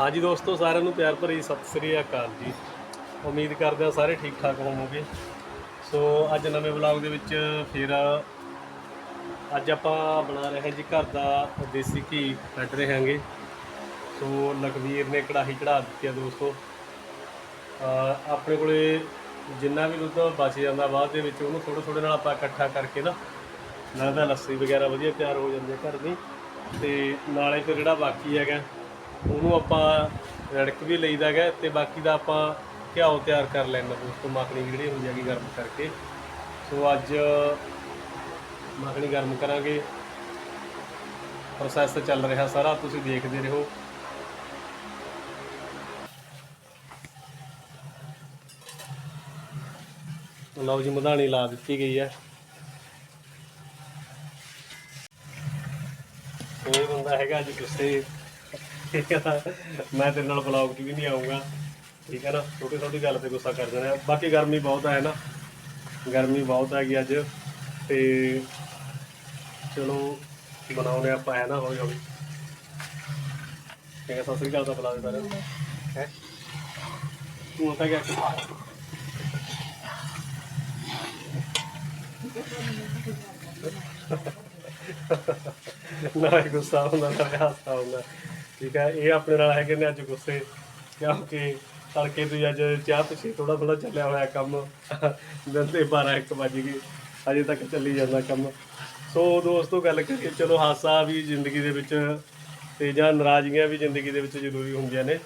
ਹਾਂਜੀ ਦੋਸਤੋ, ਸਾਰਿਆਂ ਨੂੰ ਪਿਆਰ ਭਰੀ ਸਤਿ ਸ੍ਰੀ ਅਕਾਲ ਜੀ। ਉਮੀਦ ਕਰਦੇ ਹਾਂ ਸਾਰੇ ਠੀਕ ਠਾਕ ਹੋਵੋਗੇ। ਸੋ, ਅੱਜ ਨਵੇਂ ਵਲੌਗ ਦੇ ਵਿੱਚ ਫਿਰ ਅੱਜ ਆਪਾਂ ਬਣਾ ਰਹੇ ਹਾਂ ਜੀ ਘਰ ਦਾ ਦੇਸੀ ਘੀ ਕੱਢ ਰਹੇ ਹਾਂਗੇ। ਸੋ, ਲਖਵੀਰ ਨੇ ਕੜਾਹੀ ਚੜਾ ਦਿੱਤੀ ਆ ਦੋਸਤੋ। ਆਪਣੇ ਕੋਲੇ ਜਿੰਨਾ ਵੀ ਦੁੱਧ ਬਚ ਜਾਂਦਾ ਬਾਅਦ ਦੇ ਵਿੱਚ ਉਹਨੂੰ ਥੋੜੇ ਥੋੜੇ ਨਾਲ ਆਪਾਂ ਇਕੱਠਾ ਕਰਕੇ ਨਾ, ਨਾਲ ਤਾਂ ਲੱਸੀ ਵਗੈਰਾ ਵਧੀਆ ਤਿਆਰ ਹੋ ਜਾਂਦੀ ਹੈ ਘਰ ਦੀ। ਤੇ ਨਾਲੇ ਫਿਰ ਜਿਹੜਾ ਬਾਕੀ ਹੈਗਾ ਉਹਨੂੰ ਆਪਾਂ ਰੜਕ ਵੀ ਲਈਦਾ ਹੈਗਾ ਤੇ ਬਾਕੀ ਦਾ ਆਪਾਂ ਘਿਓ ਤਿਆਰ ਕਰ ਲੈਣਾ ਦੋਸਤੋ ਮੱਖਣੀ ਜਿਹੜੀ ਹੁੰਦੀ ਹੈਗੀ ਗਰਮ ਕਰਕੇ। ਸੋ ਅੱਜ ਮੱਖਣੀ ਗਰਮ ਕਰਾਂਗੇ। ਪ੍ਰੋਸੈਸ ਚੱਲ ਰਿਹਾ ਸਾਰਾ, ਤੁਸੀਂ ਦੇਖਦੇ ਰਹੋ। ਲਓ ਜੀ, ਮਧਾਣੀ ਲਾ ਦਿੱਤੀ ਗਈ ਹੈ। ਇਹ ਬੰਦਾ ਹੈਗਾ ਅੱਜ ਕਿਸੇ ਮੈਂ ਤੇਰੇ ਨਾਲ ਬਲੌਗ 'ਚ ਵੀ ਨਹੀਂ ਆਉਂਗਾ ਠੀਕ ਹੈ ਨਾ? ਛੋਟੀ ਛੋਟੀ ਗੱਲ ਤੇ ਗੁੱਸਾ ਕਰ ਜਾਣਾ। ਬਾਕੀ ਗਰਮੀ ਬਹੁਤ ਹੈ ਨਾ? ਗਰਮੀ ਬਹੁਤ ਹੈਗੀ ਅੱਜ ਤੇ ਚਲੋ ਬਣਾਉਣੇ ਆਪਾਂ, ਹੈ ਨਾ? ਹੌਲੀ ਹੌਲੀ। ਠੀਕ ਸਤਿ ਸ੍ਰੀ ਅਕਾਲ ਦਾ ਬੁਲਾ ਦੇ ਸਾਰਿਆਂ ਹੈ? ਤੂੰ ਤਾਂ ਗਿਆ ਨਾ ਗੁੱਸਾ ਹੁੰਦਾ, ਨਾ ਹਾਸਾ ਹੁੰਦਾ। ਠੀਕ ਹੈ, ਇਹ ਆਪਣੇ ਨਾਲ ਹੈਗੇ ਨੇ ਅੱਜ ਗੁੱਸੇ, ਕਿਉਂਕਿ ਤੜਕੇ ਤੋਂ ਹੀ ਅੱਜ ਚਾਹ ਪਿੱਛੇ ਥੋੜਾ ਥੋੜਾ ਚੱਲਿਆ ਹੋਇਆ ਕੰਮ। ਦਿਨ ਦੇ 12 1 ਵਜ ਗਏ, ਅਜੇ ਤੱਕ ਚੱਲੀ ਜਾਂਦਾ ਕੰਮ। ਸੋ ਦੋਸਤੋ, ਗੱਲ ਕਰੀਏ, ਚਲੋ ਹਾਸਾ ਵੀ ਜ਼ਿੰਦਗੀ ਦੇ ਵਿੱਚ ਤੇ ਜਾਂ ਨਾਰਾਜ਼ਗੀਆਂ ਵੀ ਜ਼ਿੰਦਗੀ ਦੇ ਵਿੱਚ ਜ਼ਰੂਰੀ ਹੁੰਦੀਆਂ ਨੇ।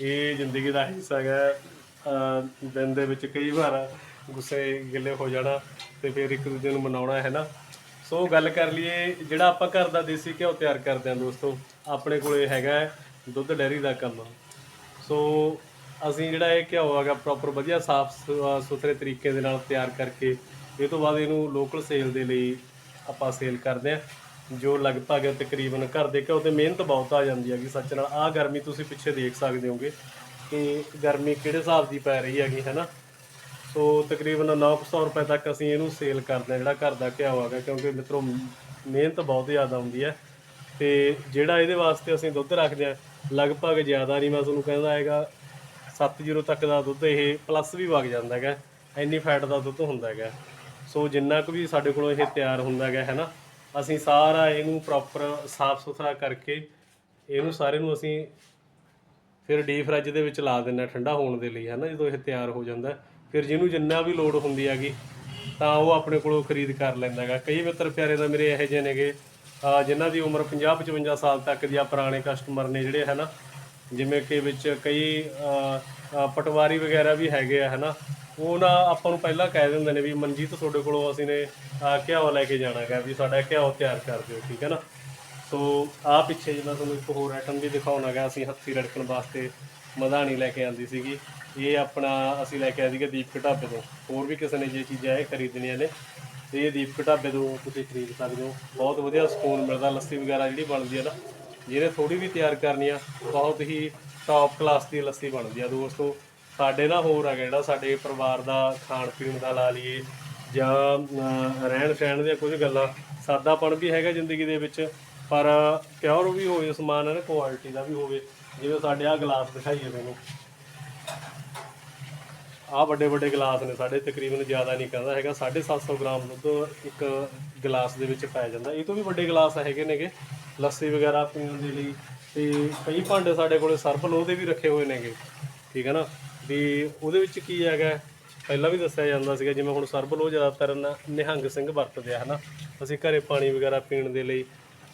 ਇਹ ਜ਼ਿੰਦਗੀ ਦਾ ਹਿੱਸਾ ਹੈਗਾ ਦਿਨ ਦੇ ਵਿੱਚ ਕਈ ਵਾਰ ਗੁੱਸੇ ਗਿੱਲੇ ਹੋ ਜਾਣਾ ਤੇ ਫਿਰ ਇੱਕ ਦੂਜੇ ਨੂੰ ਮਨਾਉਣਾ ਹੈ ਨਾ। ਸੋ ਗੱਲ ਕਰ ਲਈਏ, ਜਿਹੜਾ ਆਪਾਂ ਘਰ ਦਾ ਦੇਸੀ ਘਿਓ ਤਿਆਰ ਕਰਦੇ ਹਾਂ ਦੋਸਤੋ, ਆਪਣੇ ਕੋਲੇ ਹੈਗਾ ਹੈ ਦੁੱਧ ਡੈਰੀ ਦਾ ਕੰਮ। ਸੋ ਅਸੀਂ ਜਿਹੜਾ ਇਹ ਘਿਓ ਹੈਗਾ ਪ੍ਰੋਪਰ ਵਧੀਆ ਸਾਫ਼ ਸੁ- ਸੁਥਰੇ ਤਰੀਕੇ ਦੇ ਨਾਲ ਤਿਆਰ ਕਰਕੇ, ਇਹ ਤੋਂ ਬਾਅਦ ਇਹਨੂੰ ਲੋਕਲ ਸੇਲ ਦੇ ਲਈ ਆਪਾਂ ਸੇਲ ਕਰਦੇ ਹਾਂ, ਜੋ ਲਗਭਗ ਤਕਰੀਬਨ ਘਰ ਦੇ ਘਿਓ ਤੇ ਮਿਹਨਤ ਬਹੁਤ ਆ ਜਾਂਦੀ ਹੈਗੀ, ਸੱਚ ਨਾਲ। ਆਹ ਗਰਮੀ ਤੁਸੀਂ ਪਿੱਛੇ ਦੇਖ ਸਕਦੇ ਹੋਗੇ ਕਿ ਗਰਮੀ ਕਿਹੜੇ ਹਿਸਾਬ ਦੀ ਪੈ ਰਹੀ ਹੈਗੀ, ਹੈ ਨਾ? ਸੋ ਤਕਰੀਬਨ 900 ਰੁਪਏ ਤੱਕ ਅਸੀਂ ਇਹਨੂੰ ਸੇਲ ਕਰਦੇ ਹਾਂ ਜਿਹੜਾ ਘਰ ਦਾ ਘਿਓ ਹੈਗਾ, ਕਿਉਂਕਿ ਮਿੱਤਰੋ ਮਿਹਨਤ ਬਹੁਤ ਜ਼ਿਆਦਾ ਹੁੰਦੀ ਹੈ। ਤੇ ਜਿਹੜਾ ਇਹਦੇ ਵਾਸਤੇ ਅਸੀਂ ਦੁੱਧ ਰੱਖਦੇ ਹਾਂ, ਲਗਭਗ ਜ਼ਿਆਦਾ ਨਹੀਂ, ਮੈਂ ਤੁਹਾਨੂੰ ਕਹਿੰਦਾ ਹੈਗਾ 70 ਤੱਕ ਦਾ ਦੁੱਧ ਇਹ ਪਲੱਸ ਵੀ ਵਗ ਜਾਂਦਾ ਹੈਗਾ, ਇੰਨੀ ਫੈਟ ਦਾ ਦੁੱਧ ਹੁੰਦਾ ਹੈਗਾ। ਸੋ ਜਿੰਨਾ ਕੁ ਵੀ ਸਾਡੇ ਕੋਲੋਂ ਇਹ ਤਿਆਰ ਹੁੰਦਾ ਹੈਗਾ, ਹੈ ਨਾ, ਅਸੀਂ ਸਾਰਾ ਇਹਨੂੰ ਪ੍ਰੋਪਰ ਸਾਫ਼ ਸੁਥਰਾ ਕਰਕੇ ਇਹਨੂੰ ਸਾਰੇ ਨੂੰ ਅਸੀਂ ਫਿਰ ਡੀਪ ਫ੍ਰਿਜ ਦੇ ਵਿੱਚ ਲਾ ਦਿੰਨਾ ਠੰਡਾ ਹੋਣ ਦੇ ਲਈ, ਹੈ ਨਾ, ਜਦੋਂ ਇਹ ਤਿਆਰ ਹੋ ਜਾਂਦਾ ਫਿਰ ਜਿਹਨੂੰ ਜਿੰਨਾ ਵੀ ਲੋਡ ਹੁੰਦੀ ਹੈਗੀ ਤਾਂ ਉਹ ਆਪਣੇ ਕੋਲੋਂ ਖਰੀਦ ਕਰ ਲੈਂਦਾ ਹੈਗਾ। ਕਈ ਮਿੱਤਰ ਪਿਆਰੇ ਦਾ ਮੇਰੇ ਇਹੋ ਜਿਹੇ ਨੇਗੇ ਅਹ ਜਿਨ੍ਹਾਂ ਦੀ ਉਮਰ 50 55 ਸਾਲ ਤੱਕ ਦੀ ਆ ਪੁਰਾਣੇ ਕਸਟਮਰ ਨੇ ਜਿਹੜੇ ਹੈ ਨਾ ਜਿਵੇਂ ਕਿ ਵਿੱਚ ਕਈ ਪਟਵਾਰੀ ਵਗੈਰਾ ਵੀ ਹੈਗੇ ਆ ਹੈ ਨਾ ਉਹ ਨਾ ਆਪਾਂ ਨੂੰ ਪਹਿਲਾਂ ਕਹਿ ਦਿੰਦੇ ਨੇ ਵੀ ਮਨਜੀਤ ਤੁਹਾਡੇ ਕੋਲੋਂ ਅਸੀਂ ਨੇ ਅਹ, ਘਿਓ ਲੈ ਕੇ ਜਾਣਾ ਹੈਗਾ ਵੀ ਸਾਡਾ ਘਿਓ ਤਿਆਰ ਕਰ ਦਿਓ ਠੀਕ ਹੈ ਨਾ? ਸੋ ਆ ਪਿੱਛੇ ਜਿਵੇਂ ਤੁਹਾਨੂੰ ਇੱਕ ਹੋਰ ਆਈਟਮ ਵੀ ਦਿਖਾਉਣਾ ਦਿਖਾਉਣਾਗਾ ਅਸੀਂ ਹੱਥੀ ਰੜਕਣ ਵਾਸਤੇ ਮਧਾਣੀ ਲੈ ਕੇ ਆਂਦੀ ਸੀਗੀ। ਇਹ ਆਪਣਾ ਅਸੀਂ ਲੈ ਕੇ ਆਏ ਸੀਗੇ ਦੀਪਕ ਢਾਬੇ ਤੋਂ। ਹੋਰ ਵੀ ਕਿਸੇ ਨੇ ਜੇ ਚੀਜ਼ਾਂ ਇਹ ਖਰੀਦਣੀਆਂ ਨੇ, ਤੇ ਇਹ ਦੀਪਕ ਢਾਬੇ ਤੋਂ ਤੁਸੀਂ ਖਰੀਦ ਸਕਦੇ ਹੋ। ਬਹੁਤ ਵਧੀਆ ਸਕੂਨ ਮਿਲਦਾ, ਲੱਸੀ ਵਗੈਰਾ ਜਿਹੜੀ ਬਣਦੀ ਹੈ ਨਾ, ਜਿਹਨੇ ਥੋੜੀ ਵੀ ਤਿਆਰ ਕਰਨੀ ਆ, ਬਹੁਤ ਹੀ ਟੌਪ ਕਲਾਸ ਦੀ ਲੱਸੀ ਬਣਦੀ ਆ ਦੋਸਤੋ। ਸਾਡੇ ਨਾ ਹੋਰ ਹੈਗਾ ਜਿਹੜਾ ਸਾਡੇ ਪਰਿਵਾਰ ਦਾ ਖਾਣ ਪੀਣ ਦਾ ਲਾ ਲਈਏ, ਜਾਂ ਰਹਿਣ ਸਹਿਣ ਦੀਆਂ ਕੁਝ ਗੱਲਾਂ, ਸਾਦਾਪਣ ਵੀ ਹੈਗਾ ਜ਼ਿੰਦਗੀ ਦੇ ਵਿੱਚ, ਪਰ ਪਿਓਰ ਵੀ ਹੋਵੇ, ਸਮਾਨ ਹੈ ਨਾ ਕੁਆਲਿਟੀ ਦਾ ਵੀ ਹੋਵੇ, ਜਿਵੇਂ ਸਾਡੇ ਆ ਗਲਾਸ ਦਿਖਾਈਏ ਮੈਨੂੰ ਆਹ ਵੱਡੇ ਵੱਡੇ ਗਲਾਸ ਨੇ, ਸਾਡੇ ਤਕਰੀਬਨ ਜ਼ਿਆਦਾ ਨਹੀਂ ਕਹਿੰਦਾ ਹੈਗਾ 750 ਗ੍ਰਾਮ ਦੁੱਧ ਇੱਕ ਗਲਾਸ ਦੇ ਵਿੱਚ ਪਾਇਆ ਜਾਂਦਾ। ਇਹ ਤੋਂ ਵੀ ਵੱਡੇ ਗਲਾਸ ਹੈਗੇ ਨੇਗੇ, ਲੱਸੀ ਵਗੈਰਾ ਪੀਣ ਦੇ ਲਈ, ਤੇ ਕਈ ਭਾਂਡੇ ਸਾਡੇ ਕੋਲੇ ਸਰਬ ਲੋਹ ਦੇ ਵੀ ਰੱਖੇ ਹੋਏ ਨੇਗੇ, ਠੀਕ ਹੈ ਨਾ? ਵੀ ਉਹਦੇ ਵਿੱਚ ਕੀ ਹੈਗਾ, ਪਹਿਲਾਂ ਵੀ ਦੱਸਿਆ ਜਾਂਦਾ ਸੀਗਾ, ਜਿਵੇਂ ਹੁਣ ਸਰਬਲ ਉਹ ਜ਼ਿਆਦਾਤਰ ਨਾ, ਨਿਹੰਗ ਸਿੰਘ ਵਰਤਦੇ ਆ, ਹਨਾ? ਅਸੀਂ ਘਰੇ ਪਾਣੀ ਵਗੈਰਾ ਪੀਣ ਦੇ ਲਈ,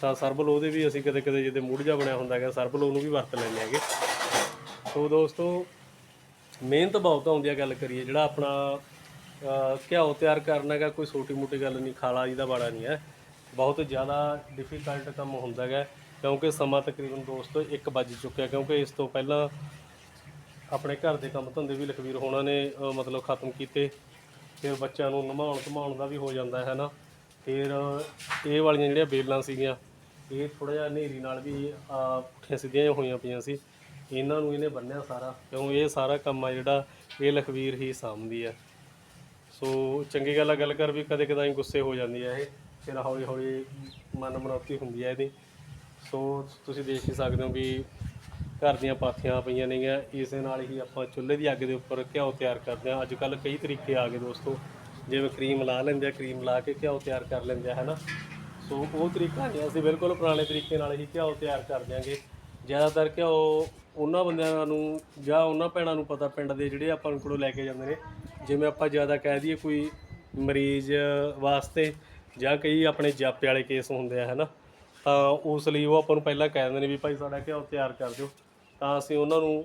ਤਾਂ ਸਰਬਲ ਉਹਦੇ ਵੀ ਅਸੀਂ ਕਦੇ ਕਦੇ ਜਿਹਦੇ ਮੂਡ ਜਿਹਾ ਬਣਿਆ ਹੁੰਦਾ ਹੈਗਾ ਸਰਬਲ ਉਹਨੂੰ ਵੀ ਵਰਤ ਲੈਂਦੇ ਹੈਗੇ। ਸੋ ਦੋਸਤੋ ਮਿਹਨਤ ਬਹੁਤ ਆਉਂਦੀ ਆ ਗੱਲ ਕਰੀਏ ਜਿਹੜਾ ਆਪਣਾ ਘਿਓ ਤਿਆਰ ਕਰਨਾ ਹੈਗਾ ਕੋਈ ਛੋਟੀ ਮੋਟੀ ਗੱਲ ਨਹੀਂ ਖਾਲਾ ਜੀ ਦਾ ਬਾੜਾ ਨਹੀਂ ਹੈ। ਬਹੁਤ ਜ਼ਿਆਦਾ ਡਿਫਿਕਲਟ ਕੰਮ ਹੁੰਦਾ ਹੈਗਾ ਕਿਉਂਕਿ ਸਮਾਂ ਤਕਰੀਬਨ ਦੋਸਤੋ 1 ਵੱਜ ਚੁੱਕਿਆ ਕਿਉਂਕਿ ਇਸ ਤੋਂ ਪਹਿਲਾਂ ਆਪਣੇ ਘਰ ਦੇ ਕੰਮ ਧੰਦੇ ਵੀ ਲਖਵੀਰ ਹੋਣਾ ਨੇ ਅਹ, ਮਤਲਬ ਖਤਮ ਕੀਤੇ ਫਿਰ ਬੱਚਿਆਂ ਨੂੰ ਨਮਾਉਣ ਧਮਾਉਣ ਦਾ ਵੀ ਹੋ ਜਾਂਦਾ ਹੈ ਨਾ। ਫਿਰ ਇਹ ਵਾਲੀਆਂ ਜਿਹੜੀਆਂ ਬੇਲਾਂ ਸੀਗੀਆਂ ਇਹ ਥੋੜਾ ਜਿਹਾ ਹਨੇਰੀ ਨਾਲ ਵੀ ਆ ਪੁੱਠੀਆਂ ਸਿੱਧੀਆਂ ਜਿਹੀਆਂ ਹੋਈਆਂ ਪਈਆਂ ਸੀ। ਇਹਨਾਂ ਨੂੰ ਇਹਨੇ ਬੰਨਿਆ ਸਾਰਾ, ਕਿਉਂ ਇਹ ਸਾਰਾ ਕੰਮ ਆ ਜਿਹੜਾ ਇਹ ਲਖਵੀਰ ਹੀ ਸਾਂਭਦੀ ਆ। ਸੋ ਚੰਗੀ ਗੱਲ ਆ, ਗੱਲ ਕਰ ਵੀ ਕਦੇ ਕਦਾਈ ਗੁੱਸੇ ਹੋ ਜਾਂਦੀ ਆ ਇਹ, ਫਿਰ ਹੌਲੀ ਹੌਲੀ ਮਨ ਮਨੌਤੀ ਹੁੰਦੀ ਆ ਇਹਦੀ। ਸੋ ਤੁਸੀਂ ਦੇਖ ਹੀ ਸਕਦੇ ਹੋ ਵੀ ਘਰ ਦੀਆਂ ਪਾਥੀਆਂ ਪਈਆਂ ਨੇਗੀਆਂ, ਇਸ ਦੇ ਨਾਲ ਹੀ ਆਪਾਂ ਚੁੱਲ੍ਹੇ ਦੀ ਅੱਗ ਦੇ ਉੱਪਰ ਘਿਓ ਤਿਆਰ ਕਰਦੇ ਹਾਂ। ਅੱਜ ਕੱਲ ਕਈ ਤਰੀਕੇ ਆ ਗਏ ਦੋਸਤੋ, ਜਿਵੇਂ ਕਰੀਮ ਲਾ ਲੈਂਦੇ ਆ ਕਰੀਮ ਲਾ ਕੇ ਘਿਓ ਤਿਆਰ ਕਰ ਲੈਂਦੇ ਆ, ਹਨਾ? ਸੋ ਉਹ ਤਰੀਕਾ ਨਹੀਂ, ਅਸੀਂ ਬਿਲਕੁਲ ਪੁਰਾਣੇ ਤਰੀਕੇ ਨਾਲ ਹੀ ਘਿਓ ਤਿਆਰ ਕਰ ਦਿਆਂਗੇ। ਜ਼ਿਆਦਾਤਰ ਘਿਓ ਉਹਨਾਂ ਬੰਦਿਆਂ ਨੂੰ ਜਾਂ ਉਹਨਾਂ ਭੈਣਾਂ ਨੂੰ ਪਤਾ ਪਿੰਡ ਦੇ ਜਿਹੜੇ ਆਪਾਂ ਨੂੰ ਕੋਲੋਂ ਲੈ ਕੇ ਜਾਂਦੇ ਨੇ, ਜਿਵੇਂ ਆਪਾਂ ਜ਼ਿਆਦਾ ਕਹਿ ਦਈਏ ਕੋਈ ਮਰੀਜ਼ ਵਾਸਤੇ ਜਾਂ ਕਈ ਆਪਣੇ ਜਾਪੇ ਵਾਲੇ ਕੇਸ ਹੁੰਦੇ ਆ, ਹਨਾ? ਤਾਂ ਉਸ ਲਈ ਉਹ ਆਪਾਂ ਨੂੰ ਪਹਿਲਾਂ ਕਹਿ ਦਿੰਦੇ ਨੇ ਵੀ ਭਾਈ ਸਾਡਾ ਘਿਓ ਤਿਆਰ ਕਰ ਦਿਓ। ਤਾਂ ਅਸੀਂ ਉਹਨਾਂ ਨੂੰ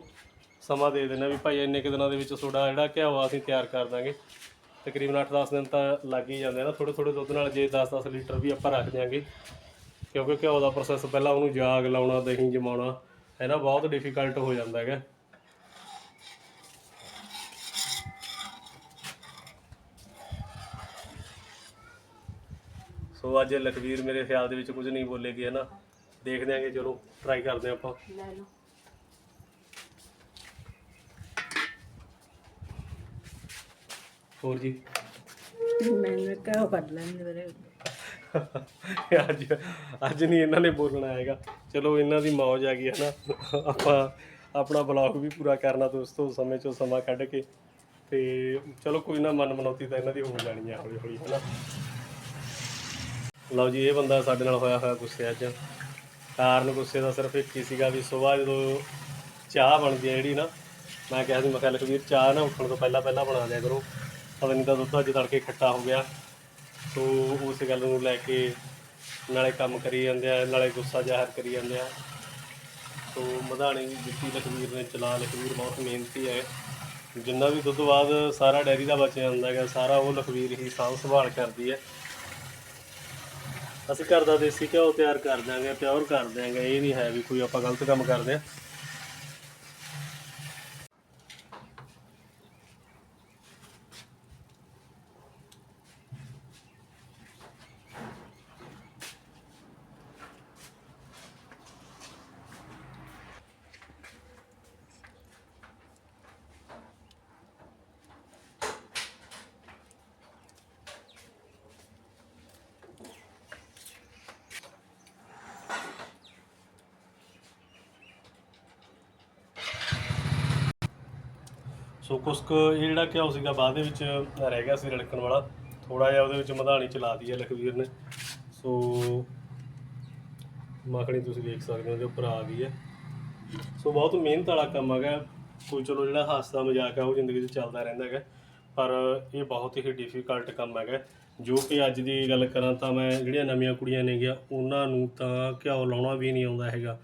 ਸਮਾਂ ਦੇ ਦਿੰਦੇ ਹਾਂ ਵੀ ਭਾਈ ਇੰਨੇ ਕੁ ਦਿਨਾਂ ਦੇ ਵਿੱਚ ਤੁਹਾਡਾ ਜਿਹੜਾ ਘਿਓ ਆ, ਅਸੀਂ ਤਿਆਰ ਕਰ ਦਾਂਗੇ। ਤਕਰੀਬਨ 8-10 ਦਿਨ ਤਾਂ ਲੱਗ ਹੀ ਜਾਂਦੇ ਆ ਨਾ ਥੋੜੇ ਥੋੜੇ ਦੁੱਧ ਨਾਲ ਜੇ 10-10 ਲੀਟਰ ਵੀ ਆਪਾਂ ਰੱਖ ਦਿਆਂਗੇ। ਕਿਉਂਕਿ ਘਿਓ ਦਾ ਪ੍ਰੋਸੈਸ ਪਹਿਲਾਂ ਉਹਨੂੰ ਜਾਗ ਲਾਉਣਾ, ਦਹੀਂ ਜਮਾਉਣਾ ਹੈ ਨਾ ਬਹੁਤ ਡਿਫਿਕਲਟ ਹੋ ਜਾਂਦਾ ਹੈਗਾ। ਸੋ ਅੱਜ ਲਖਵੀਰ ਮੇਰੇ ਖਿਆਲ ਦੇ ਵਿੱਚ ਕੁਝ ਨਹੀਂ ਬੋਲੇਗੀ ਹੈ ਨਾ? ਦੇਖਦੇ ਆਂਗੇ ਚਲੋ ਟਰਾਈ ਕਰਦੇ ਹਾਂ ਆਪਾਂ। ਲੈ ਲਓ। ਹੋਰ ਜੀ? ਮੈਨੂੰ ਕਹੋ ਕੱਢ ਲੈਂਦੇ ਵੀਰੇ ਅੱਜ ਅੱਜ ਨਹੀਂ ਇਹਨਾਂ ਨੇ ਬੋਲਣਾ ਹੈਗਾ। ਚਲੋ ਇਹਨਾਂ ਦੀ ਮੌਜ ਆ ਗਈ ਹੈ ਨਾ। ਆਪਾਂ ਆਪਣਾ ਬਲੌਗ ਵੀ ਪੂਰਾ ਕਰਨਾ ਦੋਸਤੋ, ਸਮੇਂ ਚੋਂ ਸਮਾਂ ਕੱਢ ਕੇ। ਤੇ ਚਲੋ ਕੋਈ ਨਾ, ਮਨ ਮਨੌਤੀ ਤਾਂ ਇਹਨਾਂ ਦੀ ਹੋ ਜਾਣੀ ਆ ਹੌਲੀ ਹੌਲੀ ਹੈ ਨਾ ਲਓ ਜੀ, ਇਹ ਬੰਦਾ ਸਾਡੇ ਨਾਲ ਹੋਇਆ ਹੋਇਆ ਗੁੱਸੇ ਅੱਜ। ਕਾਰਨ ਗੁੱਸੇ ਦਾ ਸਿਰਫ ਇੱਕ ਹੀ ਸੀਗਾ ਵੀ ਸਵੇਰ ਜਦੋਂ ਚਾਹ ਬਣਦੀ ਹੈ ਜਿਹੜੀ ਨਾ, ਮੈਂ ਕਿਹਾ ਸੀ, ਮੈਂ ਕਿਹਾ, ਲਖਵੀਰ, ਚਾਹ ਨਾ ਉੱਠਣ ਤੋਂ ਪਹਿਲਾਂ ਪਹਿਲਾਂ ਬਣਾ ਦਿਆ ਕਰੋ। ਪਤਾ ਨਹੀਂ ਤਾਂ ਦੁੱਧ ਅੱਜ ਤੜਕੇ ਖੱਟਾ ਹੋ ਗਿਆ। ਸੋ ਉਸ ਗੱਲ ਨੂੰ ਲੈ ਕੇ ਨਾਲੇ ਕੰਮ ਕਰੀ ਜਾਂਦੇ ਆ, ਨਾਲੇ ਗੁੱਸਾ ਜ਼ਾਹਰ ਕਰੀ ਜਾਂਦੇ ਆ। ਸੋ ਮਧਾਣੀ ਦਿੱਤੀ ਲਖਵੀਰ ਨੇ ਚਲਾ ਲਖਵੀਰ ਬਹੁਤ ਮਿਹਨਤੀ ਹੈ। ਜਿੰਨਾ ਵੀ ਦੁੱਧ ਬਾਅਦ ਸਾਰਾ ਡੈਰੀ ਦਾ ਬਚ ਜਾਂਦਾ ਹੈਗਾ, ਸਾਰਾ ਉਹ ਲਖਵੀਰ ਹੀ ਸਾਂਭ ਸੰਭਾਲ ਕਰਦੀ ਹੈ। ਅਸੀਂ ਘਰ ਦਾ ਦੇਸੀ ਘਿਓ ਤਿਆਰ ਕਰ ਦਿਆਂਗੇ, ਪਿਓਰ ਕਰ ਦਿਆਂਗੇ। ਇਹ ਨਹੀਂ ਹੈ ਵੀ ਕੋਈ ਆਪਾਂ ਗਲਤ ਕੰਮ ਕਰਦੇ ਆ। ਸੋ ਕੁਛ ਕੁ ਇਹ ਜਿਹੜਾ ਘਿਓ ਸੀਗਾ, ਬਾਅਦ ਦੇ ਵਿੱਚ ਰਹਿ ਗਿਆ ਸੀ ਰੜਕਣ ਵਾਲਾ। ਥੋੜਾ ਜਿਹਾ ਉਹਦੇ ਵਿੱਚ ਮਧਾਣੀ ਚਲਾ ਦਈ ਹੈ ਲਖਵੀਰ ਨੇ। ਸੋ ਮੱਖਣੀ ਤੁਸੀਂ ਦੇਖ ਸਕਦੇ ਹੋ, ਉਹਦੇ ਉੱਪਰ ਆ ਗਈ ਹੈ। ਸੋ ਬਹੁਤ ਮਿਹਨਤ ਵਾਲਾ ਕੰਮ ਹੈਗਾ। ਕੋਈ ਚਲੋ ਜਿਹੜਾ ਹਾਸਾ ਮਜ਼ਾਕ ਹੈ ਉਹ ਜ਼ਿੰਦਗੀ 'ਚ ਚੱਲਦਾ ਰਹਿੰਦਾ ਹੈਗਾ। ਪਰ ਇਹ ਬਹੁਤ ਹੀ ਡਿਫਿਕਲਟ ਕੰਮ ਹੈਗਾ। ਜੋ ਕਿ ਅੱਜ ਦੀ ਗੱਲ ਕਰਾਂ ਤਾਂ ਮੈਂ, ਜਿਹੜੀਆਂ ਨਵੀਆਂ ਕੁੜੀਆਂ ਨੇਗੀਆਂ, ਉਹਨਾਂ ਨੂੰ ਤਾਂ ਘਿਓ ਲਾਉਣਾ ਵੀ ਨਹੀਂ ਆਉਂਦਾ ਹੈਗਾ।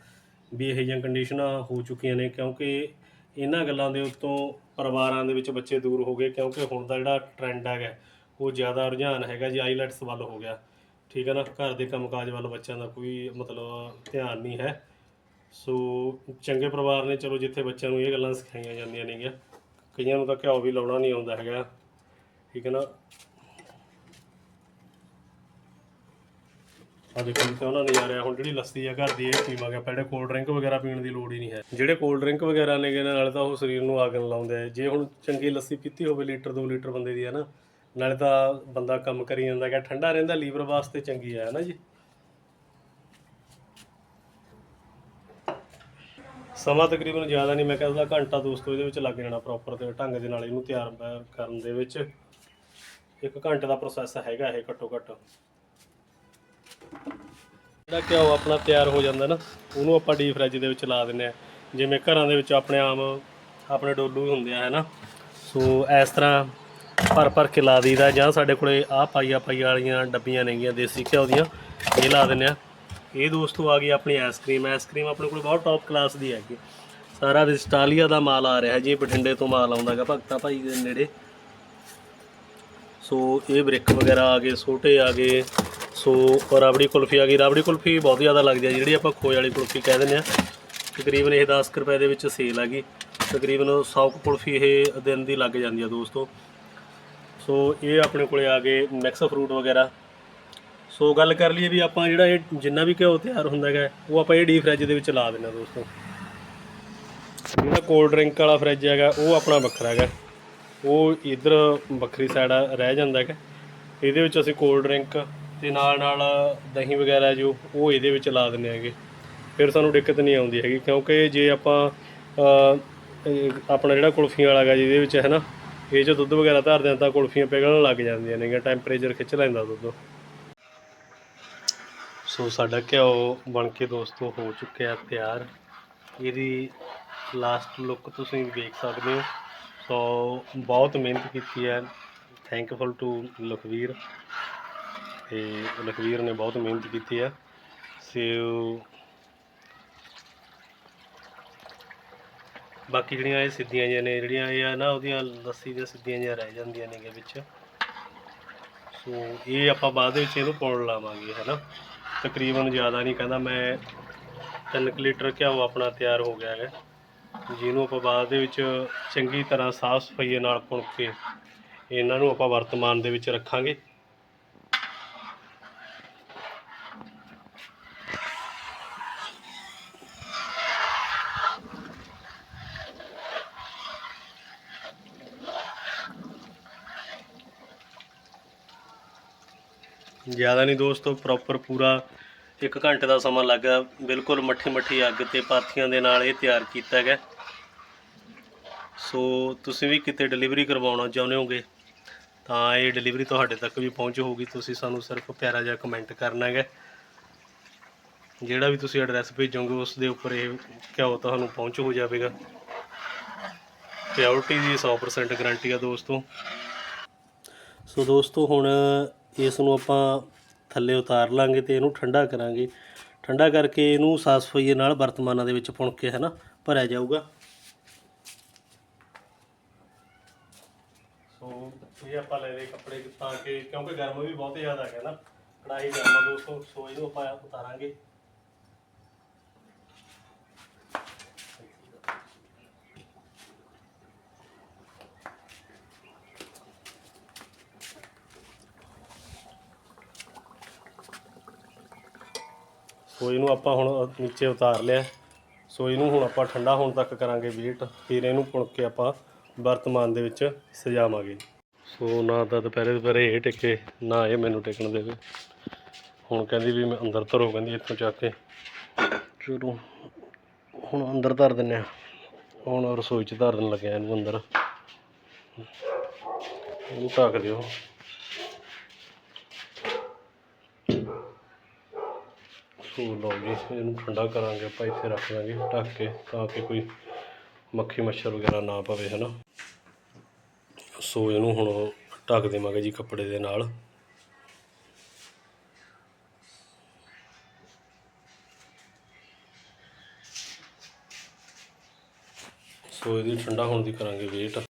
ਵੀ ਇਹੋ ਜਿਹੀਆਂ ਕੰਡੀਸ਼ਨਾਂ ਹੋ ਚੁੱਕੀਆਂ ਨੇ, ਕਿਉਂਕਿ ਇਹਨਾਂ ਗੱਲਾਂ ਦੇ ਉੱਤੋਂ ਪਰਿਵਾਰਾਂ ਦੇ ਵਿੱਚ ਬੱਚੇ ਦੂਰ ਹੋ ਗਏ, ਕਿਉਂਕਿ ਹੁਣ ਦਾ ਜਿਹੜਾ ਟ੍ਰੈਂਡ ਹੈਗਾ, ਉਹ ਜ਼ਿਆਦਾ ਰੁਝਾਨ ਹੈਗਾ ਜੀ ਆਈਲੈਟਸ ਵੱਲ ਹੋ ਗਿਆ। ਠੀਕ ਹੈ ਨਾ, ਘਰ ਦੇ ਕੰਮਕਾਜ ਵੱਲ ਬੱਚਿਆਂ ਦਾ ਕੋਈ ਮਤਲਬ ਧਿਆਨ ਨਹੀਂ ਹੈ। ਸੋ ਚੰਗੇ ਪਰਿਵਾਰ ਨੇ ਚਲੋ ਜਿੱਥੇ ਬੱਚਿਆਂ ਨੂੰ ਇਹ ਗੱਲਾਂ ਸਿਖਾਈਆਂ ਜਾਂਦੀਆਂ ਨੇਗੀਆਂ। ਕਈਆਂ ਨੂੰ ਤਾਂ ਘਿਓ ਵੀ ਲਾਉਣਾ ਨਹੀਂ ਆਉਂਦਾ ਹੈਗਾ। ਠੀਕ ਹੈ ਨਾ ਆ ਦੇਖੋ ਤੇ ਉਹਨਾਂ ਨਜ਼ਾਰਿਆ ਹੁਣ ਜਿਹੜੀ ਲੱਸੀ ਆ ਘਰ ਦੀ ਇਹ ਪੀਵਾਂਗੇ ਆਪਾਂ, ਜਿਹੜੇ ਕੋਲਡ ਡਰਿੰਕ ਵਗੈਰਾ ਪੀਣ ਦੀ ਲੋੜ ਹੀ ਨਹੀਂ ਹੈ। ਜਿਹੜੇ ਕੋਲਡ ਡਰਿੰਕ ਵਗੈਰਾ ਨੇਗੇ ਨਾਲੇ ਤਾਂ ਉਹ ਸਰੀਰ ਨੂੰ ਆਗਨ ਲਾਉਂਦੇ ਆ। ਜੇ ਹੁਣ ਚੰਗੀ ਲੱਸੀ ਪੀਤੀ ਹੋਵੇ, ਲੀਟਰ 2 ਲੀਟਰ ਬੰਦੇ ਦੀ ਹੈ ਨਾ ਨਾਲੇ ਤਾਂ ਬੰਦਾ ਕੰਮ ਕਰੀ ਜਾਂਦਾ ਹੈਗਾ ਠੰਡਾ ਰਹਿੰਦਾ, ਲੀਵਰ ਵਾਸਤੇ ਚੰਗੀ ਹੈ ਨਾ ਜੀ? ਸਮਾਂ ਤਕਰੀਬਨ ਜ਼ਿਆਦਾ ਨਹੀਂ, ਮੈਂ ਕਹਿੰਦਾ ਘੰਟਾ ਦੋਸਤੋ, ਇਹਦੇ ਵਿੱਚ ਲੱਗ ਜਾਣਾ ਪ੍ਰੋਪਰ ਤੇ ਢੰਗ ਦੇ ਨਾਲ ਇਹਨੂੰ ਤਿਆਰ ਕਰਨ ਦੇ ਵਿੱਚ। ਇੱਕ ਘੰਟੇ ਦਾ ਪ੍ਰੋਸੈਸ ਹੈਗਾ ਇਹ ਘੱਟੋ ਘੱਟ। ਜਿਹੜਾ ਘਿਓ ਆਪਣਾ ਤਿਆਰ ਹੋ ਜਾਂਦਾ ਨਾ, ਉਹਨੂੰ ਆਪਾਂ ਡੀਪ ਫ੍ਰਿਜ ਦੇ ਵਿੱਚ ਲਾ ਦਿੰਦੇ ਆ ਜਿਵੇਂ ਘਰਾਂ ਦੇ ਵਿੱਚ ਆਪਣੇ ਆਮ, ਆਪਣੇ ਡੋਲੂ ਹੁੰਦੇ ਆ, ਹੈਨਾ? ਸੋ ਇਸ ਤਰ੍ਹਾਂ ਭਰ ਭਰ ਕੇ ਲਾ ਦਈਦਾ, ਜਾਂ ਸਾਡੇ ਕੋਲੇ ਆਹ ਪਾਈਆ ਪਾਈਆ ਵਾਲੀਆਂ ਡੱਬੀਆਂ ਨੇਗੀਆਂ, ਦੇਸੀ ਘਿਓ ਦੀਆਂ, ਇਹ ਲਾ ਦਿੰਦੇ ਆ ਇਹ ਦੋਸਤੋ ਆ ਗਈ ਆਪਣੀ ਆਈਸਕ੍ਰੀਮ ਆਈਸਕ੍ਰੀਮ ਆਪਣੇ ਕੋਲ ਬਹੁਤ ਟੌਪ ਕਲਾਸ ਦੀ ਹੈਗੀ। ਸਾਰਾ ਰਿਸਟਾਲੀਆ ਦਾ ਮਾਲ ਆ ਰਿਹਾ ਜੀ, ਬਠਿੰਡੇ ਤੋਂ ਮਾਲ ਆਉਂਦਾਗਾ ਭਗਤਾ ਭਾਈ ਦੇ ਨੇੜੇ। ਸੋ ਇਹ ਬ੍ਰਿਕ ਵਗੈਰਾ ਆ ਗਏ ਛੋਟੇ ਆ ਗਏ। ਸੋ ਰਾਬੜੀ ਕੁਲਫੀ ਆ ਗਈ। ਰਾਬੜੀ ਕੁਲਫੀ ਬਹੁਤ ਜ਼ਿਆਦਾ ਲੱਗਦੀ ਆ, ਜਿਹੜੀ ਆਪਾਂ ਖੋਏ ਵਾਲੀ ਕੁਲਫੀ ਕਹਿ ਦਿੰਦੇ ਆ। ਤਕਰੀਬਨ ਇਹ 10 ਕੁ ਰੁਪਏ ਦੇ ਵਿੱਚ ਸੇਲ ਹੈਗੀ ਤਕਰੀਬਨ 100 ਕੁਲਫੀ ਇਹ ਦਿਨ ਦੀ ਲੱਗ ਜਾਂਦੀ ਆ ਦੋਸਤੋ। ਸੋ ਇਹ ਆਪਣੇ ਕੋਲੇ ਆ ਗਏ ਮਿਕਸ ਫਰੂਟ ਵਗੈਰਾ। ਸੋ ਗੱਲ ਕਰ ਲਈਏ ਵੀ ਆਪਾਂ ਜਿਹੜਾ ਇਹ ਜਿੰਨਾ ਵੀ ਘਿਓ ਤਿਆਰ ਹੁੰਦਾ ਹੈਗਾ, ਉਹ ਆਪਾਂ ਇਹ ਡੀਪ ਫ੍ਰਿਜ ਦੇ ਵਿੱਚ ਲਾ ਦਿੰਦੇ ਆ ਦੋਸਤੋ। ਜਿਹੜਾ ਕੋਲਡ ਡਰਿੰਕ ਵਾਲਾ ਫ੍ਰਿਜ ਹੈਗਾ, ਉਹ ਆਪਣਾ ਵੱਖਰਾ ਹੈਗਾ। ਉਹ ਇਧਰ ਵੱਖਰੀ ਸਾਈਡ ਰਹਿ ਜਾਂਦਾ ਹੈਗਾ। ਇਹਦੇ ਵਿੱਚ ਅਸੀਂ ਕੋਲਡ ਡਰਿੰਕ ਤੇ ਨਾਲ ਨਾਲ ਦਹੀਂ ਵਗੈਰਾ ਜੋ ਉਹ ਇਹਦੇ ਵਿੱਚ ਲਾ ਦਿੰਦੇ ਹੈਗੇ। ਫਿਰ ਸਾਨੂੰ ਦਿੱਕਤ ਨਹੀਂ ਆਉਂਦੀ ਹੈਗੀ, ਕਿਉਂਕਿ ਜੇ ਆਪਾਂ ਆਪਣਾ ਜਿਹੜਾ ਕੁਲਫੀਆਂ ਵਾਲਾ ਗਾ ਜਿਹਦੇ ਵਿੱਚ ਹੈ ਨਾ, ਇਹ 'ਚ ਦੁੱਧ ਵਗੈਰਾ ਧਰਦੇ ਹਾਂ ਤਾਂ ਕੁਲਫੀਆਂ ਪਿਘਲਣ ਲੱਗ ਜਾਂਦੀਆਂ ਨੇਗੀਆਂ ਟੈਂਪਰੇਚਰ ਖਿੱਚ ਲੈਂਦਾ ਦੁੱਧ ਸੋ ਸਾਡਾ ਘਿਓ ਬਣ ਕੇ ਦੋਸਤੋ ਹੋ ਚੁੱਕਿਆ ਤਿਆਰ। ਇਹਦੀ ਲਾਸਟ ਲੁੱਕ ਤੁਸੀਂ ਦੇਖ ਸਕਦੇ ਹੋ। ਸੋ ਬਹੁਤ ਮਿਹਨਤ ਕੀਤੀ ਹੈ। Thankful to Lakhvir. ਤੇ ਲਖਵੀਰ ਨੇ ਬਹੁਤ ਮਿਹਨਤ ਕੀਤੀ ਹੈ। ਸੋ ਬਾਕੀ ਜਿਹੜੀਆਂ ਇਹ ਸਿੱਧੀਆਂ ਜਿਹੀਆਂ ਨੇ, ਜਿਹੜੀਆਂ ਇਹ ਆ ਨਾ, ਉਹਦੀਆਂ ਲੱਸੀ ਦੀਆਂ ਸਿੱਧੀਆਂ ਜਿਹੀਆਂ ਰਹਿ ਜਾਂਦੀਆਂ ਨੇਗੇ ਵਿੱਚ। ਸੋ ਇਹ ਆਪਾਂ ਬਾਅਦ ਦੇ ਵਿੱਚ ਇਹਨੂੰ ਪਾਉਣ ਲਾਵਾਂਗੇ, ਹੈਨਾ। ਤਕਰੀਬਨ ਜ਼ਿਆਦਾ ਨਹੀਂ, ਕਹਿੰਦਾ ਮੈਂ 3 ਲੀਟਰ ਘਿਓ ਆਪਣਾ ਤਿਆਰ ਹੋ ਗਿਆ ਹੈ। ਜਿਹਨੂੰ ਆਪਾਂ ਬਾਅਦ ਦੇ ਵਿੱਚ ਚੰਗੀ ਤਰ੍ਹਾਂ ਸਾਫ਼ ਸਫ਼ਾਈ ਨਾਲ ਪੁਣ ਕੇ, ਇਹਨਾਂ ਨੂੰ ਆਪਾਂ ਵਰਤਮਾਨ ਦੇ ਵਿੱਚ ਰੱਖਾਂਗੇ। ਜ਼ਿਆਦਾ ਨਹੀਂ ਦੋਸਤੋ ਪ੍ਰੋਪਰ ਪੂਰਾ 1 ਘੰਟੇ ਦਾ ਸਮਾਂ ਲੱਗਾ ਬਿਲਕੁਲ ਮੱਠੀ ਮੱਠੀ ਅੱਗ ਤੇ ਪਾਥੀਆਂ ਦੇ ਨਾਲ ਇਹ ਤਿਆਰ ਕੀਤਾ ਗਿਆ। ਸੋ ਤੁਸੀਂ ਵੀ ਕਿਤੇ ਡਿਲੀਵਰੀ ਕਰਵਾਉਣਾ ਚਾਹੁੰਦੇ ਹੋਗੇ ਤਾਂ ਇਹ ਡਿਲੀਵਰੀ ਤੁਹਾਡੇ ਤੱਕ ਵੀ ਪਹੁੰਚ ਹੋਊਗੀ। ਤੁਸੀਂ ਸਾਨੂੰ ਸਿਰਫ ਪਿਆਰਾ ਜਿਹਾ ਕਮੈਂਟ ਕਰਨਾ ਹੈਗਾ। ਜਿਹੜਾ ਵੀ ਤੁਸੀਂ ਐਡਰੈਸ ਭੇਜੋਗੇ, ਉਸ ਦੇ ਉੱਪਰ ਇਹ ਘਿਓ ਤੁਹਾਨੂੰ ਪਹੁੰਚ ਹੋ ਜਾਵੇਗਾ। ਪਿਓਰਟੀ ਦੀ 100% ਗਾਰੰਟੀ ਆ ਦੋਸਤੋ। ਸੋ ਦੋਸਤੋ, ਹੁਣ ਇਸ ਨੂੰ ਆਪਾਂ ਥੱਲੇ ਉਤਾਰ ਲਾਂਗੇ ਤੇ ਇਹਨੂੰ ਠੰਡਾ ਕਰਾਂਗੇ। ਠੰਡਾ ਕਰਕੇ ਇਹਨੂੰ ਸਾਫ਼ ਸਫ਼ਾਈ ਨਾਲ ਵਰਤਮਾਨਾਂ ਦੇ ਵਿੱਚ ਪੁਣ ਕੇ ਹੈ ਨਾ ਭਰਿਆ ਜਾਊਗਾ। ਸੋ ਇਹ ਆਪਾਂ ਲੈ ਲਏ ਕੱਪੜੇ ਤਾਂ ਕਿ ਕਿਉਂਕਿ ਗਰਮ ਵੀ ਬਹੁਤ ਜ਼ਿਆਦਾ ਹੈ ਨਾ। ਕੜਾਹੀ ਗਰਮ ਆ ਦੋਸਤੋ, ਸੋ ਇਹਨੂੰ ਆਪਾਂ ਉਤਾਰਾਂਗੇ। ਸੋ ਇਹਨੂੰ ਆਪਾਂ ਹੁਣ ਨੀਚੇ ਉਤਾਰ ਲਿਆ। ਸੋ ਇਹਨੂੰ ਹੁਣ ਆਪਾਂ ਠੰਡਾ ਹੋਣ ਤੱਕ ਕਰਾਂਗੇ ਵੇਟ। ਫਿਰ ਇਹਨੂੰ ਪੁਣ ਕੇ ਆਪਾਂ ਵਰਤਮਾਨ ਦੇ ਵਿੱਚ ਸਜਾਵਾਂਗੇ। ਸੋ ਨਾ ਤਾਂ ਦੁਪਹਿਰੇ ਦੁਪਹਿਰੇ ਇਹ ਟਿਕੇ, ਨਾ ਇਹ ਮੈਨੂੰ ਟਿਕਣ ਦੇਵੇ। ਹੁਣ ਕਹਿੰਦੀ ਵੀ ਮੈਂ ਅੰਦਰ ਧਰੋ, ਕਹਿੰਦੀ ਇੱਥੋਂ ਚੱਕ ਕੇ। ਚਲੋ, ਹੁਣ ਅੰਦਰ ਧਰ ਦਿੰਨੇ ਆ ਹੁਣ ਰਸੋਈ 'ਚ ਧਰ ਦੇਣ ਲੱਗਿਆ ਇਹਨੂੰ ਅੰਦਰ। ਇਹਨੂੰ ਢੱਕ ਦਿਓ। ਸੋ ਲਓ ਇਹਨੂੰ ਠੰਡਾ ਕਰਾਂਗੇ, ਆਪਾਂ ਇੱਥੇ ਰੱਖ ਦਾਂਗੇ, ਢੱਕ ਕੇ, ਤਾਂ ਕਿ ਕੋਈ ਮੱਖੀ ਮੱਛਰ ਵਗੈਰਾ ਨਾ ਪਵੇ ਹੈ ਨਾ ਸੋ ਇਹਨੂੰ ਹੁਣ ਢੱਕ ਦੇਵਾਂਗੇ ਜੀ ਕੱਪੜੇ ਦੇ ਨਾਲ। ਸੋ ਇਹਦੀ ਠੰਡਾ ਹੋਣ ਦੀ ਕਰਾਂਗੇ ਵੇਟ।